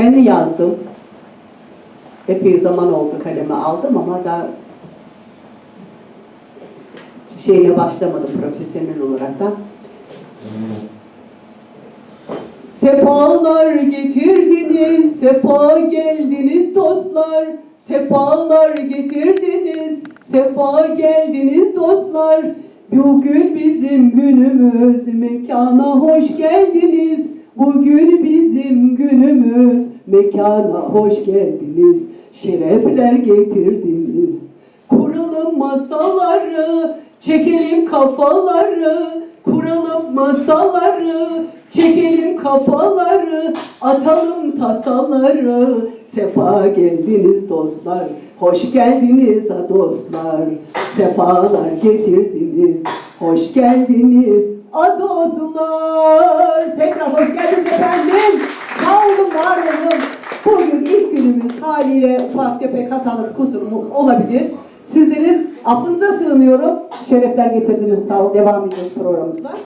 Kendi yazdım. Epey zaman oldu kaleme aldım ama daha şeyine başlamadım profesyonel olarak da. Sefalar getirdiniz, sefa geldiniz dostlar. Sefalar getirdiniz, sefa geldiniz dostlar. Bugün bizim günümüz, mekana hoş geldiniz. Bugün bizim günümüz, mekana hoş geldiniz. Şerefler getirdiniz. Kuralım masaları, çekelim kafaları. Kuralım masaları, çekelim kafaları, atalım tasaları. Sefa geldiniz dostlar, hoş geldiniz ha dostlar. Sefalar getirdiniz, hoş geldiniz a dostlar. Tekrar hoş geldiniz efendim. Sağ olun, var olun. Bugün günümüz haliyle ufak tefek hatalar, kusurumuz olabilir. Sizlerin affınıza sığınıyorum. Şerefler getirdiniz. Sağ olun. Devam ediyoruz programımıza.